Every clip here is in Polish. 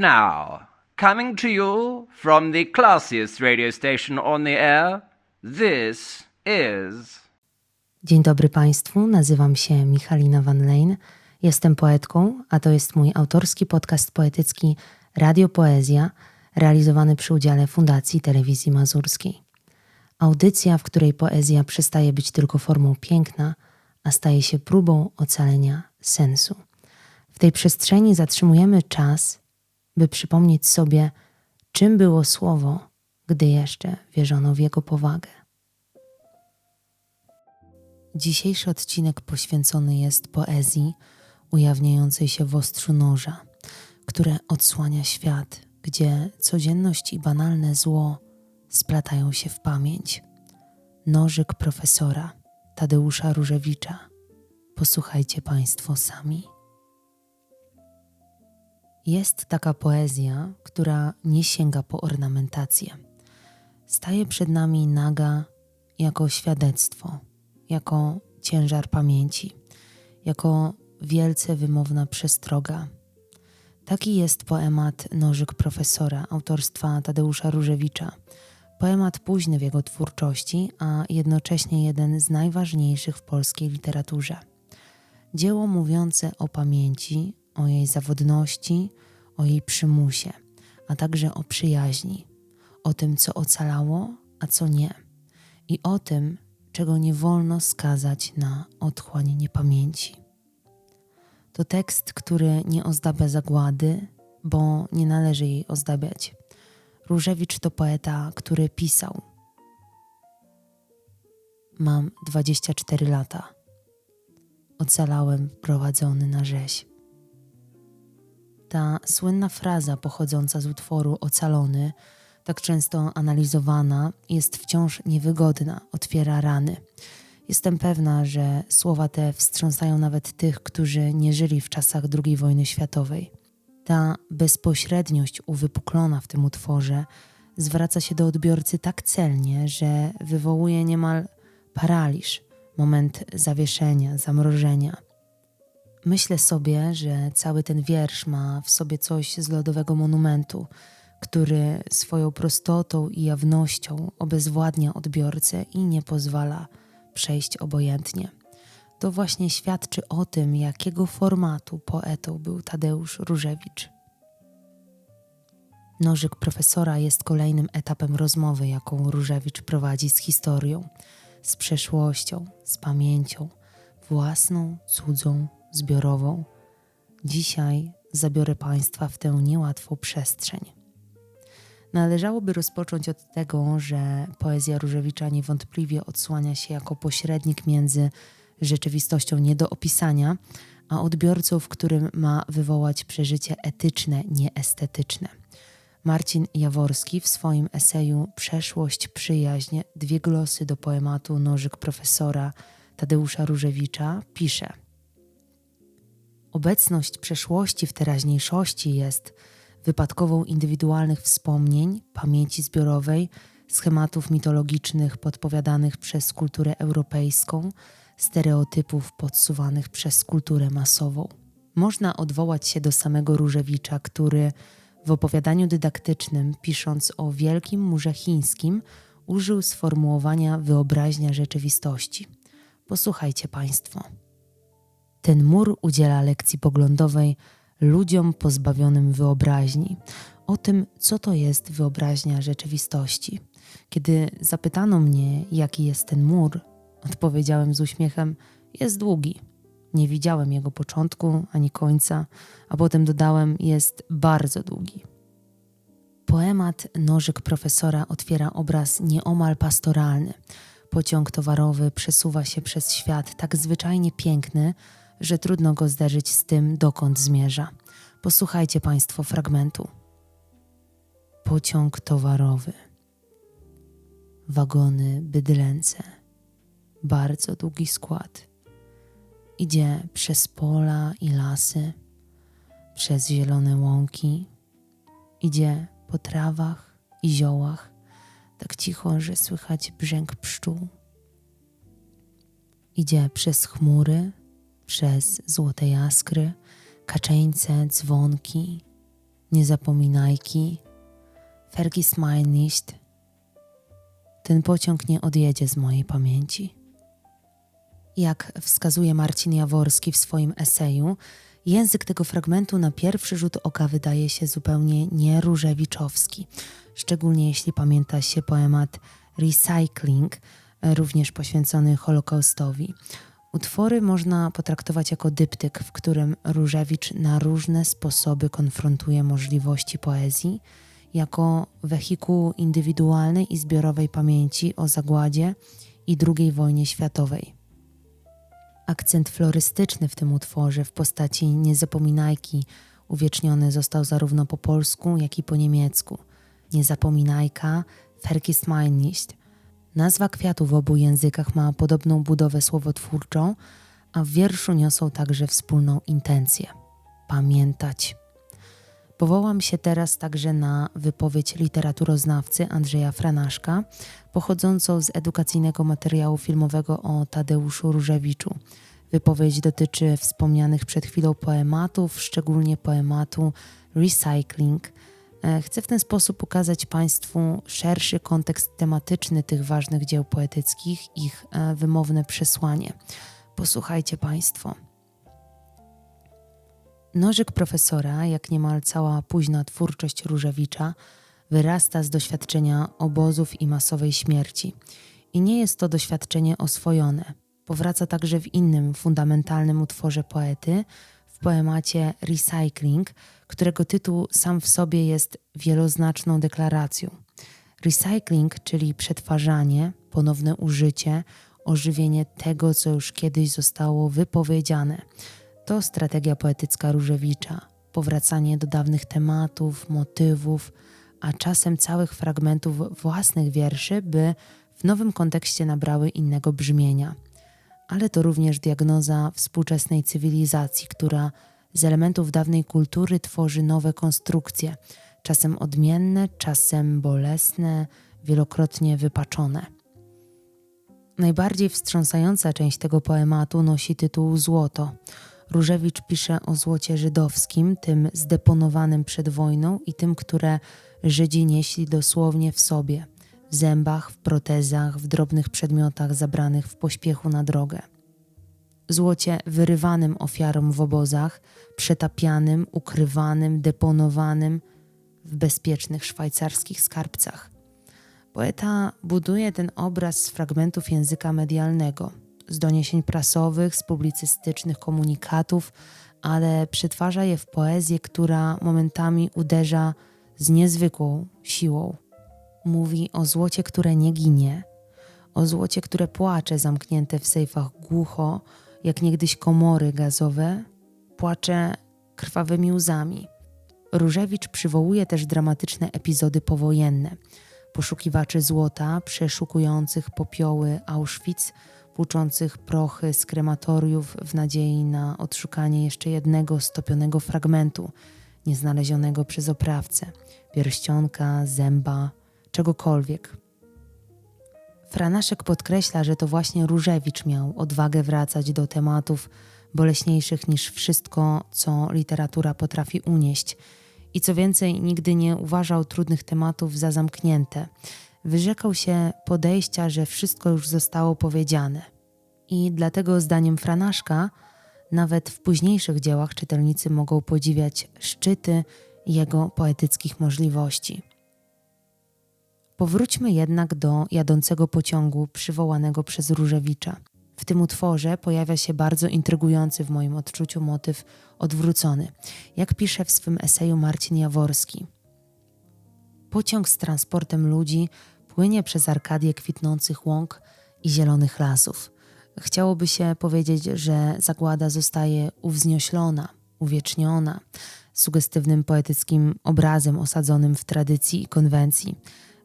Now, coming to you from the classiest radio station on the air, this is. Dzień dobry Państwu, nazywam się Michalina Van Leyn, jestem poetką, a to jest mój autorski podcast poetycki Radio Poezja, realizowany przy udziale Fundacji Telewizji Mazurskiej. Audycja, w której poezja przestaje być tylko formą piękna, a staje się próbą ocalenia sensu. W tej przestrzeni zatrzymujemy czas, by przypomnieć sobie, czym było słowo, gdy jeszcze wierzono w jego powagę. Dzisiejszy odcinek poświęcony jest poezji ujawniającej się w ostrzu noża, które odsłania świat, gdzie codzienność i banalne zło splatają się w pamięć. Nożyk profesora Tadeusza Różewicza. Posłuchajcie Państwo sami. Jest taka poezja, która nie sięga po ornamentację. Staje przed nami naga jako świadectwo, jako ciężar pamięci, jako wielce wymowna przestroga. Taki jest poemat Nożyk profesora autorstwa Tadeusza Różewicza. Poemat późny w jego twórczości, a jednocześnie jeden z najważniejszych w polskiej literaturze. Dzieło mówiące o pamięci, o jej zawodności, o jej przymusie, a także o przyjaźni, o tym, co ocalało, a co nie, i o tym, czego nie wolno skazać na otchłań niepamięci. To tekst, który nie ozdabia zagłady, bo nie należy jej ozdabiać. Różewicz to poeta, który pisał. Mam 24 lata. Ocalałem prowadzony na rzeź. Ta słynna fraza pochodząca z utworu Ocalony, tak często analizowana, jest wciąż niewygodna, otwiera rany. Jestem pewna, że słowa te wstrząsają nawet tych, którzy nie żyli w czasach II wojny światowej. Ta bezpośredniość uwypuklona w tym utworze zwraca się do odbiorcy tak celnie, że wywołuje niemal paraliż, moment zawieszenia, zamrożenia. Myślę sobie, że cały ten wiersz ma w sobie coś z lodowego monumentu, który swoją prostotą i jawnością obezwładnia odbiorcę i nie pozwala przejść obojętnie. To właśnie świadczy o tym, jakiego formatu poetą był Tadeusz Różewicz. Nożyk profesora jest kolejnym etapem rozmowy, jaką Różewicz prowadzi z historią, z przeszłością, z pamięcią, własną, cudzą, zbiorową. Dzisiaj zabiorę Państwa w tę niełatwą przestrzeń. Należałoby rozpocząć od tego, że poezja Różewicza niewątpliwie odsłania się jako pośrednik między rzeczywistością nie do opisania, a odbiorcą, w którym ma wywołać przeżycie etyczne, nieestetyczne. Marcin Jaworski w swoim eseju Przeszłość, przyjaźń, dwie glosy do poematu Nożyk profesora Tadeusza Różewicza pisze Obecność przeszłości w teraźniejszości jest wypadkową indywidualnych wspomnień, pamięci zbiorowej, schematów mitologicznych podpowiadanych przez kulturę europejską, stereotypów podsuwanych przez kulturę masową. Można odwołać się do samego Różewicza, który w opowiadaniu dydaktycznym, pisząc o wielkim murze chińskim, użył sformułowania wyobraźnia rzeczywistości. Posłuchajcie Państwo. Ten mur udziela lekcji poglądowej ludziom pozbawionym wyobraźni o tym, co to jest wyobraźnia rzeczywistości. Kiedy zapytano mnie, jaki jest ten mur, odpowiedziałem z uśmiechem: Jest długi. Nie widziałem jego początku ani końca, a potem dodałem: Jest bardzo długi. Poemat Nożyk profesora otwiera obraz nieomal pastoralny. Pociąg towarowy przesuwa się przez świat tak zwyczajnie piękny, że trudno go zderzyć z tym, dokąd zmierza. Posłuchajcie Państwo fragmentu. Pociąg towarowy. Wagony bydlęce. Bardzo długi skład. Idzie przez pola i lasy, przez zielone łąki. Idzie po trawach i ziołach, tak cicho, że słychać brzęk pszczół. Idzie przez chmury, przez złote jaskry, kaczeńce, dzwonki, Nie zapominajki, vergiss mein nicht. Ten pociąg nie odjedzie z mojej pamięci. Jak wskazuje Marcin Jaworski w swoim eseju, język tego fragmentu na pierwszy rzut oka wydaje się zupełnie nieróżewiczowski, szczególnie jeśli pamięta się poemat Recycling, również poświęcony Holokaustowi. Utwory można potraktować jako dyptyk, w którym Różewicz na różne sposoby konfrontuje możliwości poezji, jako wehikuł indywidualnej i zbiorowej pamięci o zagładzie i II wojnie światowej. Akcent florystyczny w tym utworze w postaci niezapominajki uwieczniony został zarówno po polsku, jak i po niemiecku. Niezapominajka, vergiss nicht. Nazwa kwiatu w obu językach ma podobną budowę słowotwórczą, a w wierszu niosą także wspólną intencję pamiętać. Powołam się teraz także na wypowiedź literaturoznawcy Andrzeja Franaszka, pochodzącą z edukacyjnego materiału filmowego o Tadeuszu Różewiczu. Wypowiedź dotyczy wspomnianych przed chwilą poematów, szczególnie poematu Recycling. E, chcę w ten sposób pokazać Państwu szerszy kontekst tematyczny tych ważnych dzieł poetyckich, ich e, wymowne przesłanie. Posłuchajcie Państwo. Nożyk profesora, jak niemal cała późna twórczość Różewicza, wyrasta z doświadczenia obozów i masowej śmierci. I nie jest to doświadczenie oswojone. Powraca także w innym fundamentalnym utworze poety, w poemacie Recycling, którego tytuł sam w sobie jest wieloznaczną deklaracją. Recycling, czyli przetwarzanie, ponowne użycie, ożywienie tego, co już kiedyś zostało wypowiedziane – to strategia poetycka Różewicza, powracanie do dawnych tematów, motywów, a czasem całych fragmentów własnych wierszy, by w nowym kontekście nabrały innego brzmienia. Ale to również diagnoza współczesnej cywilizacji, która z elementów dawnej kultury tworzy nowe konstrukcje, czasem odmienne, czasem bolesne, wielokrotnie wypaczone. Najbardziej wstrząsająca część tego poematu nosi tytuł Złoto. Różewicz pisze o złocie żydowskim, tym zdeponowanym przed wojną i tym, które Żydzi nieśli dosłownie w sobie, w zębach, w protezach, w drobnych przedmiotach zabranych w pośpiechu na drogę. Złocie wyrywanym ofiarom w obozach, przetapianym, ukrywanym, deponowanym w bezpiecznych szwajcarskich skarbcach. Poeta buduje ten obraz z fragmentów języka medialnego – z doniesień prasowych, z publicystycznych komunikatów, ale przetwarza je w poezję, która momentami uderza z niezwykłą siłą. Mówi o złocie, które nie ginie, o złocie, które płacze zamknięte w sejfach głucho, jak niegdyś komory gazowe, płacze krwawymi łzami. Różewicz przywołuje też dramatyczne epizody powojenne, poszukiwaczy złota, przeszukujących popioły Auschwitz, płuczących prochy z krematoriów w nadziei na odszukanie jeszcze jednego stopionego fragmentu nieznalezionego przez oprawcę, pierścionka, zęba, czegokolwiek. Franaszek podkreśla, że to właśnie Różewicz miał odwagę wracać do tematów boleśniejszych niż wszystko, co literatura potrafi unieść. I co więcej, nigdy nie uważał trudnych tematów za zamknięte, wyrzekał się podejścia, że wszystko już zostało powiedziane. I dlatego, zdaniem Franaszka, nawet w późniejszych dziełach czytelnicy mogą podziwiać szczyty jego poetyckich możliwości. Powróćmy jednak do jadącego pociągu przywołanego przez Różewicza. W tym utworze pojawia się bardzo intrygujący w moim odczuciu motyw odwrócony, jak pisze w swym eseju Marcin Jaworski. Pociąg z transportem ludzi płynie przez arkadię kwitnących łąk i zielonych lasów. Chciałoby się powiedzieć, że zagłada zostaje uwznioślona, uwieczniona, sugestywnym poetyckim obrazem osadzonym w tradycji i konwencji.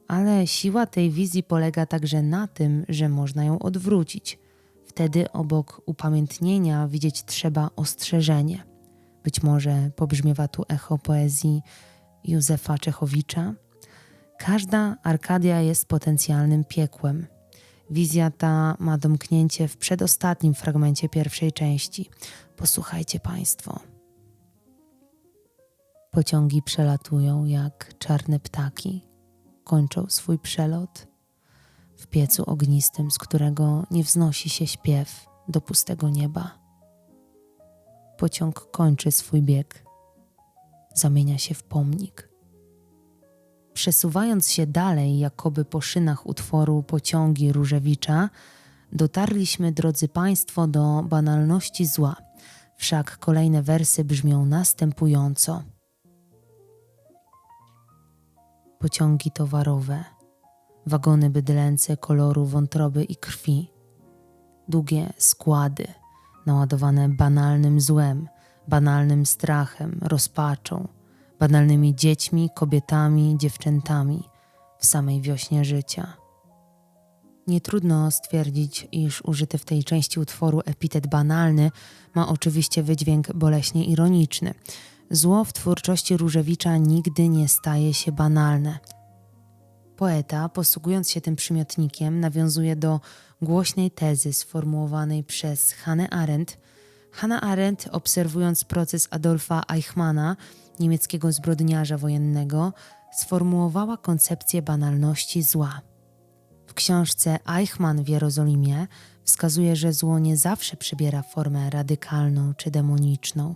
Ale siła tej wizji polega także na tym, że można ją odwrócić. Wtedy obok upamiętnienia widzieć trzeba ostrzeżenie. Być może pobrzmiewa tu echo poezji Józefa Czechowicza, Każda Arkadia jest potencjalnym piekłem. Wizja ta ma domknięcie w przedostatnim fragmencie pierwszej części. Posłuchajcie Państwo. Pociągi przelatują jak czarne ptaki, kończą swój przelot w piecu ognistym, z którego nie wznosi się śpiew do pustego nieba. Pociąg kończy swój bieg, zamienia się w pomnik. Przesuwając się dalej, jakoby po szynach utworu Pociągi Różewicza, dotarliśmy, drodzy Państwo, do banalności zła. Wszak kolejne wersy brzmią następująco. Pociągi towarowe, wagony bydlęce koloru wątroby i krwi, długie składy, naładowane banalnym złem, banalnym strachem, rozpaczą, banalnymi dziećmi, kobietami, dziewczętami w samej wiośnie życia. Nie trudno stwierdzić, iż użyty w tej części utworu epitet banalny ma oczywiście wydźwięk boleśnie ironiczny. Zło w twórczości Różewicza nigdy nie staje się banalne. Poeta, posługując się tym przymiotnikiem, nawiązuje do głośnej tezy sformułowanej przez Hannah Arendt. Hannah Arendt, obserwując proces Adolfa Eichmana, niemieckiego zbrodniarza wojennego, sformułowała koncepcję banalności zła. W książce Eichmann w Jerozolimie wskazuje, że zło nie zawsze przybiera formę radykalną czy demoniczną.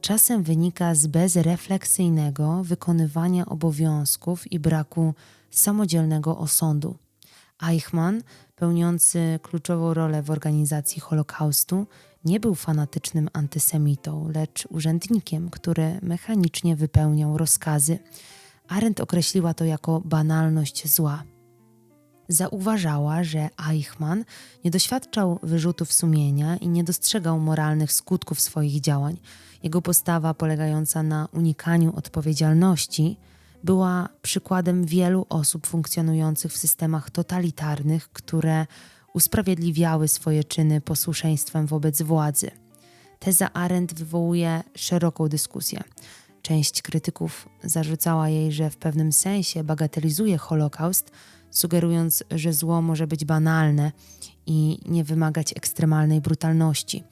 Czasem wynika z bezrefleksyjnego wykonywania obowiązków i braku samodzielnego osądu. Eichmann, pełniący kluczową rolę w organizacji Holokaustu, nie był fanatycznym antysemitą, lecz urzędnikiem, który mechanicznie wypełniał rozkazy. Arendt określiła to jako banalność zła. Zauważała, że Eichmann nie doświadczał wyrzutów sumienia i nie dostrzegał moralnych skutków swoich działań. Jego postawa polegająca na unikaniu odpowiedzialności była przykładem wielu osób funkcjonujących w systemach totalitarnych, które usprawiedliwiały swoje czyny posłuszeństwem wobec władzy. Teza Arendt wywołuje szeroką dyskusję. Część krytyków zarzucała jej, że w pewnym sensie bagatelizuje Holokaust, sugerując, że zło może być banalne i nie wymagać ekstremalnej brutalności.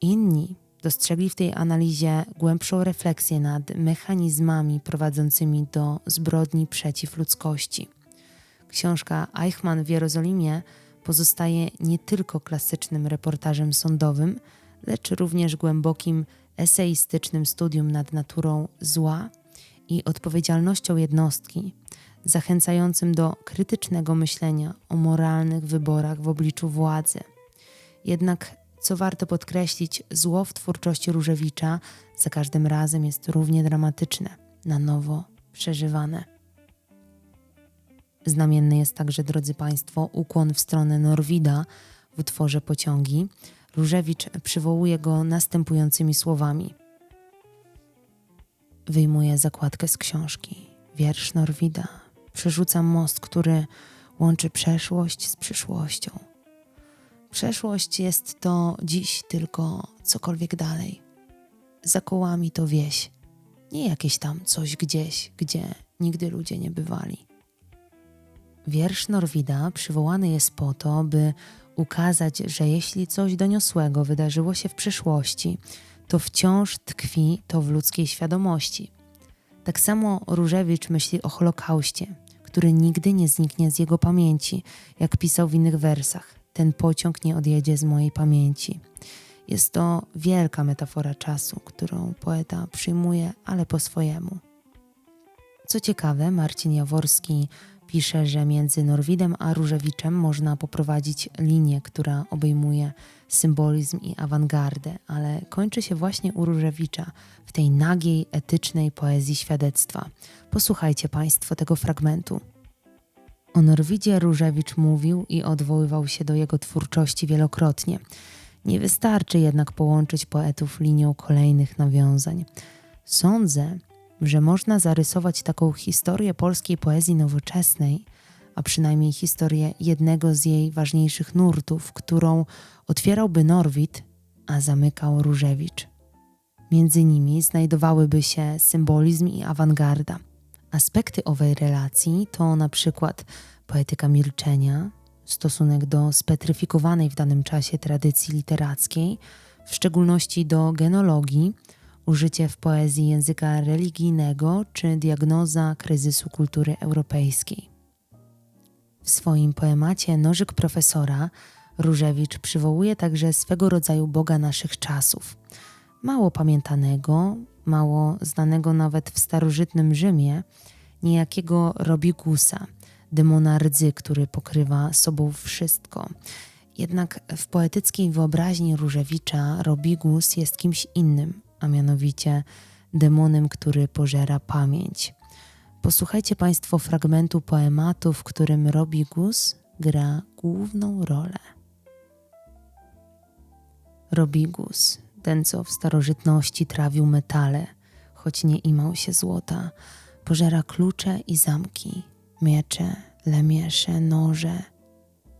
Inni dostrzegli w tej analizie głębszą refleksję nad mechanizmami prowadzącymi do zbrodni przeciw ludzkości. Książka Eichmann w Jerozolimie pozostaje nie tylko klasycznym reportażem sądowym, lecz również głębokim eseistycznym studium nad naturą zła i odpowiedzialnością jednostki, zachęcającym do krytycznego myślenia o moralnych wyborach w obliczu władzy. Jednak, co warto podkreślić, zło w twórczości Różewicza za każdym razem jest równie dramatyczne, na nowo przeżywane. Znamienny jest także, drodzy Państwo, ukłon w stronę Norwida w utworze Pociągi. Różewicz przywołuje go następującymi słowami. Wyjmuję zakładkę z książki. Wiersz Norwida. Przerzucam most, który łączy przeszłość z przyszłością. Przeszłość jest to dziś tylko cokolwiek dalej. Za kołami to wieś, nie jakieś tam coś gdzieś, gdzie nigdy ludzie nie bywali. Wiersz Norwida przywołany jest po to, by ukazać, że jeśli coś doniosłego wydarzyło się w przyszłości, to wciąż tkwi to w ludzkiej świadomości. Tak samo Różewicz myśli o Holokauście, który nigdy nie zniknie z jego pamięci, jak pisał w innych wersach. Ten pociąg nie odjedzie z mojej pamięci. Jest to wielka metafora czasu, którą poeta przyjmuje, ale po swojemu. Co ciekawe, Marcin Jaworski Pisze, że między Norwidem a Różewiczem można poprowadzić linię, która obejmuje symbolizm i awangardę, ale kończy się właśnie u Różewicza w tej nagiej, etycznej poezji świadectwa. Posłuchajcie Państwo tego fragmentu. O Norwidzie Różewicz mówił i odwoływał się do jego twórczości wielokrotnie. Nie wystarczy jednak połączyć poetów linią kolejnych nawiązań. Sądzę, że można zarysować taką historię polskiej poezji nowoczesnej, a przynajmniej historię jednego z jej ważniejszych nurtów, którą otwierałby Norwid, a zamykał Różewicz. Między nimi znajdowałyby się symbolizm i awangarda. Aspekty owej relacji to na przykład poetyka milczenia, stosunek do spetryfikowanej w danym czasie tradycji literackiej, w szczególności do genologii, użycie w poezji języka religijnego czy diagnoza kryzysu kultury europejskiej. W swoim poemacie Nożyk profesora Różewicz przywołuje także swego rodzaju Boga naszych czasów. Mało pamiętanego, mało znanego nawet w starożytnym Rzymie, niejakiego Robigusa, demona rdzy, który pokrywa sobą wszystko. Jednak w poetyckiej wyobraźni Różewicza Robigus jest kimś innym, a mianowicie demonem, który pożera pamięć. Posłuchajcie Państwo fragmentu poematu, w którym Robigus gra główną rolę. Robigus, ten co w starożytności trawił metale, choć nie imał się złota, pożera klucze i zamki, miecze, lemiesze, noże,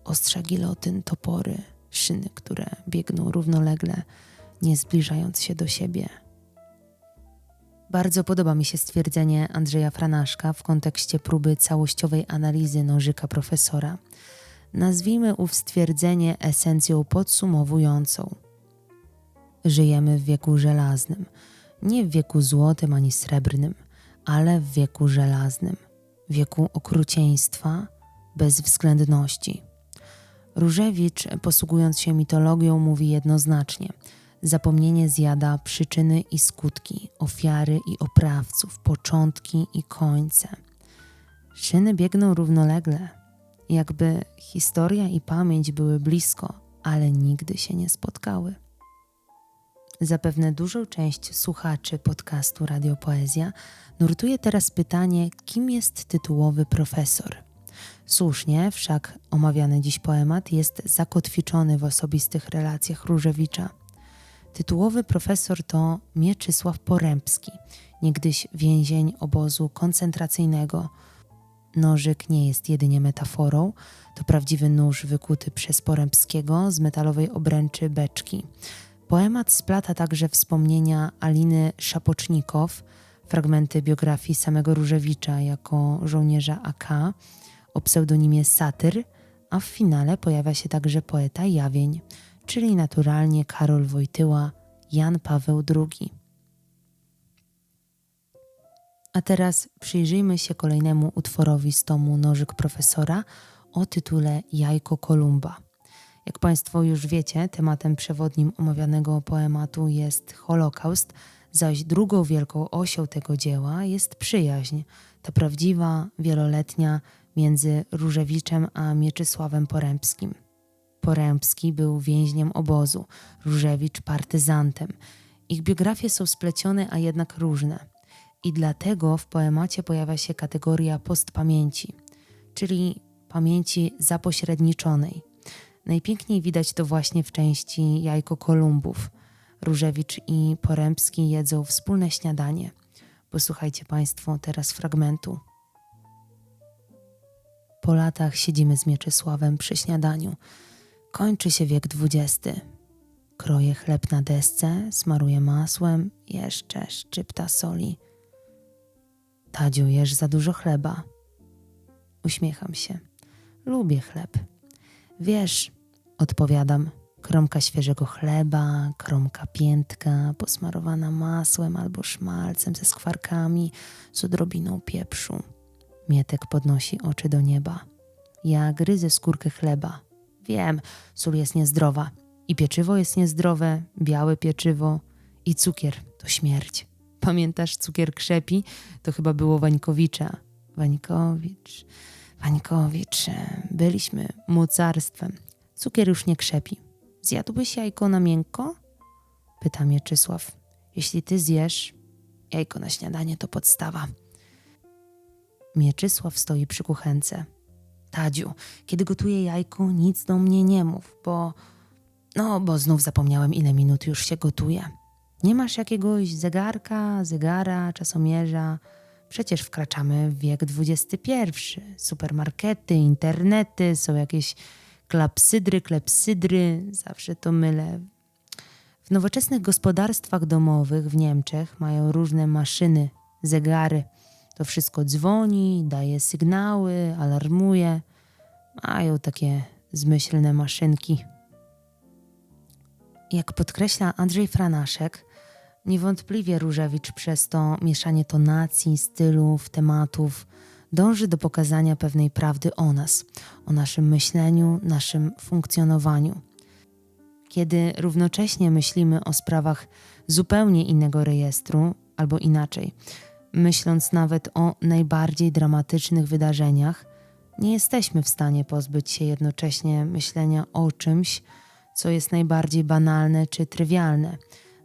ostrza gilotyn, topory, szyny, które biegną równolegle, nie zbliżając się do siebie. Bardzo podoba mi się stwierdzenie Andrzeja Franaszka w kontekście próby całościowej analizy nożyka profesora. Nazwijmy ów stwierdzenie esencją podsumowującą. Żyjemy w wieku żelaznym, nie w wieku złotym ani srebrnym, ale w wieku żelaznym, wieku okrucieństwa, bezwzględności. Różewicz, posługując się mitologią, mówi jednoznacznie – Zapomnienie zjada przyczyny i skutki, ofiary i oprawców, początki i końce. Szyny biegną równolegle, jakby historia i pamięć były blisko, ale nigdy się nie spotkały. Zapewne dużą część słuchaczy podcastu Radio Poezja nurtuje teraz pytanie, kim jest tytułowy profesor. Słusznie, wszak omawiany dziś poemat jest zakotwiczony w osobistych relacjach Różewicza – Tytułowy profesor to Mieczysław Porębski, niegdyś więzień obozu koncentracyjnego. Nożyk nie jest jedynie metaforą, to prawdziwy nóż wykuty przez Porębskiego z metalowej obręczy beczki. Poemat splata także wspomnienia Aliny Szapocznikow, fragmenty biografii samego Różewicza jako żołnierza AK o pseudonimie Satyr, a w finale pojawia się także poeta Jawień – czyli naturalnie Karol Wojtyła, Jan Paweł II. A teraz przyjrzyjmy się kolejnemu utworowi z tomu Nożyk Profesora o tytule Jajko Kolumba. Jak Państwo już wiecie, tematem przewodnim omawianego poematu jest Holokaust, zaś drugą wielką osią tego dzieła jest przyjaźń, ta prawdziwa, wieloletnia między Różewiczem a Mieczysławem Porębskim. Porębski był więźniem obozu, Różewicz partyzantem. Ich biografie są splecione, a jednak różne. I dlatego w poemacie pojawia się kategoria postpamięci, czyli pamięci zapośredniczonej. Najpiękniej widać to właśnie w części Jajko Kolumbów. Różewicz i Porębski jedzą wspólne śniadanie. Posłuchajcie Państwo teraz fragmentu. Po latach siedzimy z Mieczysławem przy śniadaniu. Kończy się wiek dwudziesty. Kroję chleb na desce, smaruję masłem, jeszcze szczypta soli. Tadziu, jesz za dużo chleba. Uśmiecham się. Lubię chleb. Wiesz, odpowiadam, kromka świeżego chleba, kromka piętka, posmarowana masłem albo szmalcem ze skwarkami, z odrobiną pieprzu. Mietek podnosi oczy do nieba. Ja gryzę skórkę chleba, Wiem, sól jest niezdrowa. I pieczywo jest niezdrowe, białe pieczywo, i cukier to śmierć. Pamiętasz cukier krzepi? To chyba było Wańkowicza. Wańkowicz, Wańkowicz. Byliśmy mocarstwem. Cukier już nie krzepi. Zjadłbyś jajko na miękko? Pyta Mieczysław. Jeśli ty zjesz, jajko na śniadanie to podstawa. Mieczysław stoi przy kuchence. Tadziu, kiedy gotuję jajko, nic do mnie nie mów, bo. No, bo znów zapomniałem, ile minut już się gotuje. Nie masz jakiegoś zegarka, zegara, czasomierza? Przecież wkraczamy w wiek XXI. Supermarkety, internety, są jakieś klapsydry, klepsydry, zawsze to mylę. W nowoczesnych gospodarstwach domowych w Niemczech mają różne maszyny, zegary – to wszystko dzwoni, daje sygnały, alarmuje. Mają takie zmyślne maszynki. Jak podkreśla Andrzej Franaszek, Niewątpliwie Różewicz przez to mieszanie tonacji, stylów, tematów dąży do pokazania pewnej prawdy o nas, o naszym myśleniu, naszym funkcjonowaniu. Kiedy równocześnie myślimy o sprawach zupełnie innego rejestru, albo inaczej, myśląc nawet o najbardziej dramatycznych wydarzeniach, nie jesteśmy w stanie pozbyć się jednocześnie myślenia o czymś, co jest najbardziej banalne czy trywialne.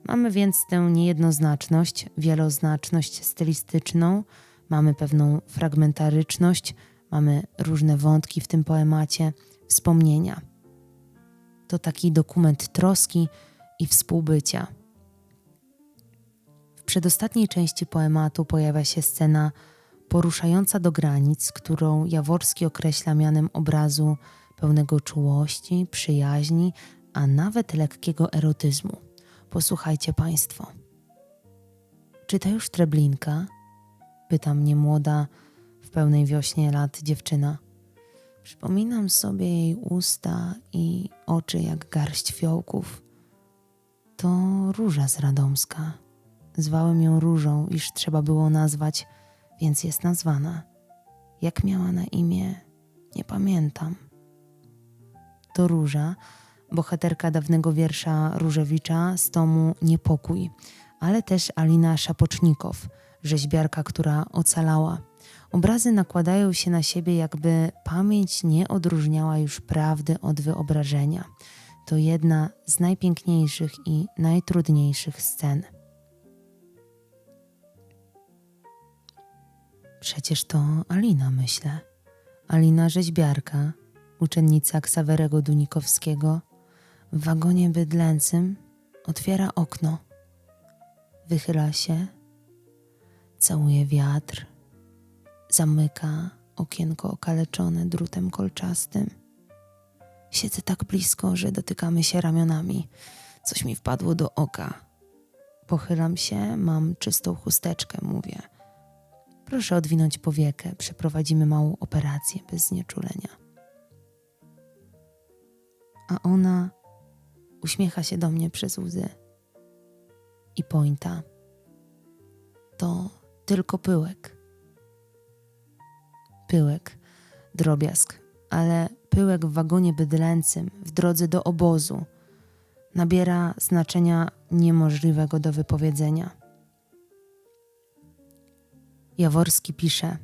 Mamy więc tę niejednoznaczność, wieloznaczność stylistyczną, mamy pewną fragmentaryczność, mamy różne wątki w tym poemacie, wspomnienia. To taki dokument troski i współbycia. W przedostatniej części poematu pojawia się scena poruszająca do granic, którą Jaworski określa mianem obrazu pełnego czułości, przyjaźni, a nawet lekkiego erotyzmu. Posłuchajcie Państwo. Czy to już Treblinka? Pyta mnie młoda, w pełnej wiośnie lat dziewczyna. Przypominam sobie jej usta i oczy jak garść fiołków. To róża z Radomska. Zwałem ją różą, iż trzeba było nazwać, więc jest nazwana. Jak miała na imię, nie pamiętam. To róża, bohaterka dawnego wiersza Różewicza z tomu Niepokój, ale też Alina Szapocznikow, rzeźbiarka, która ocalała. Obrazy nakładają się na siebie, jakby pamięć nie odróżniała już prawdy od wyobrażenia. To jedna z najpiękniejszych i najtrudniejszych scen. Przecież to Alina, myślę. Alina rzeźbiarka, uczennica Ksawerego Dunikowskiego, w wagonie bydlęcym otwiera okno. Wychyla się, całuje wiatr, zamyka okienko okaleczone drutem kolczastym. Siedzę tak blisko, że dotykamy się ramionami. Coś mi wpadło do oka. Pochylam się, mam czystą chusteczkę, mówię. Proszę odwinąć powiekę, przeprowadzimy małą operację bez znieczulenia. A ona uśmiecha się do mnie przez łzy. I pointa. To tylko pyłek. Pyłek, drobiazg, ale pyłek w wagonie bydlęcym w drodze do obozu nabiera znaczenia niemożliwego do wypowiedzenia. Jaworski pisze: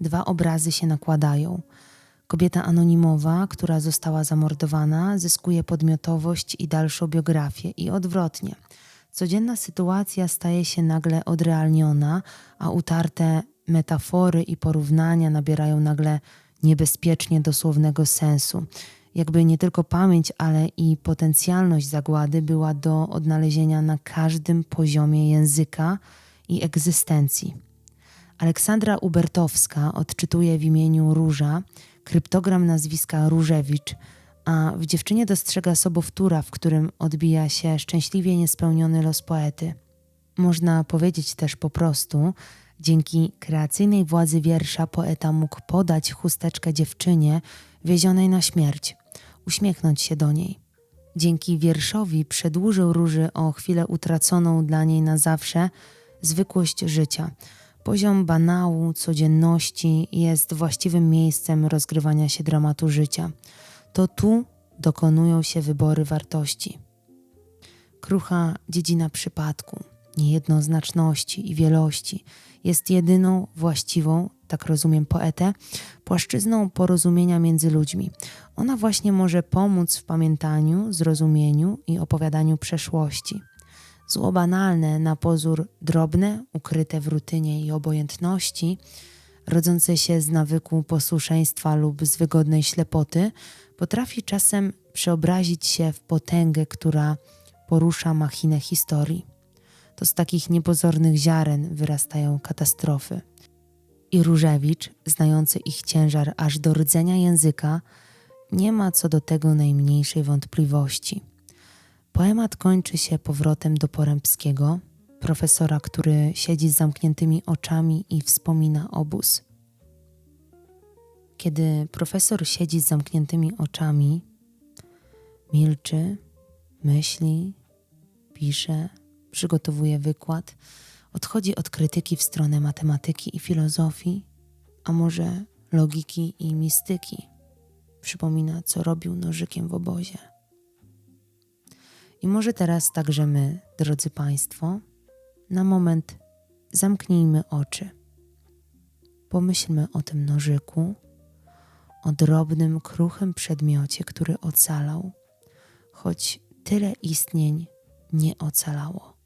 Dwa obrazy się nakładają. Kobieta anonimowa, która została zamordowana, zyskuje podmiotowość i dalszą biografię, i odwrotnie. Codzienna sytuacja staje się nagle odrealniona, a utarte metafory i porównania nabierają nagle niebezpiecznie dosłownego sensu. Jakby nie tylko pamięć, ale i potencjalność zagłady była do odnalezienia na każdym poziomie języka i egzystencji. Aleksandra Ubertowska odczytuje w imieniu Róża kryptogram nazwiska Różewicz, a w dziewczynie dostrzega sobowtóra, w którym odbija się szczęśliwie niespełniony los poety. Można powiedzieć też po prostu, dzięki kreacyjnej władzy wiersza poeta mógł podać chusteczkę dziewczynie wiezionej na śmierć, uśmiechnąć się do niej. Dzięki wierszowi przedłużył Róży o chwilę utraconą dla niej na zawsze zwykłość życia – Poziom banału, codzienności jest właściwym miejscem rozgrywania się dramatu życia. To tu dokonują się wybory wartości. Krucha dziedzina przypadku, niejednoznaczności i wielości jest jedyną właściwą, tak rozumiem poetę, płaszczyzną porozumienia między ludźmi. Ona właśnie może pomóc w pamiętaniu, zrozumieniu i opowiadaniu przeszłości. Zło banalne, na pozór drobne, ukryte w rutynie i obojętności, rodzące się z nawyku posłuszeństwa lub z wygodnej ślepoty, potrafi czasem przeobrazić się w potęgę, która porusza machinę historii. To z takich niepozornych ziaren wyrastają katastrofy. I Różewicz, znający ich ciężar aż do rdzenia języka, nie ma co do tego najmniejszej wątpliwości. Poemat kończy się powrotem do Porębskiego, profesora, który siedzi z zamkniętymi oczami i wspomina obóz. Kiedy profesor siedzi z zamkniętymi oczami, milczy, myśli, pisze, przygotowuje wykład, odchodzi od krytyki w stronę matematyki i filozofii, a może logiki i mistyki. Przypomina, co robił nożykiem w obozie. I może teraz także my, drodzy Państwo, na moment zamknijmy oczy. Pomyślmy o tym nożyku, o drobnym, kruchym przedmiocie, który ocalał, choć tyle istnień nie ocalało.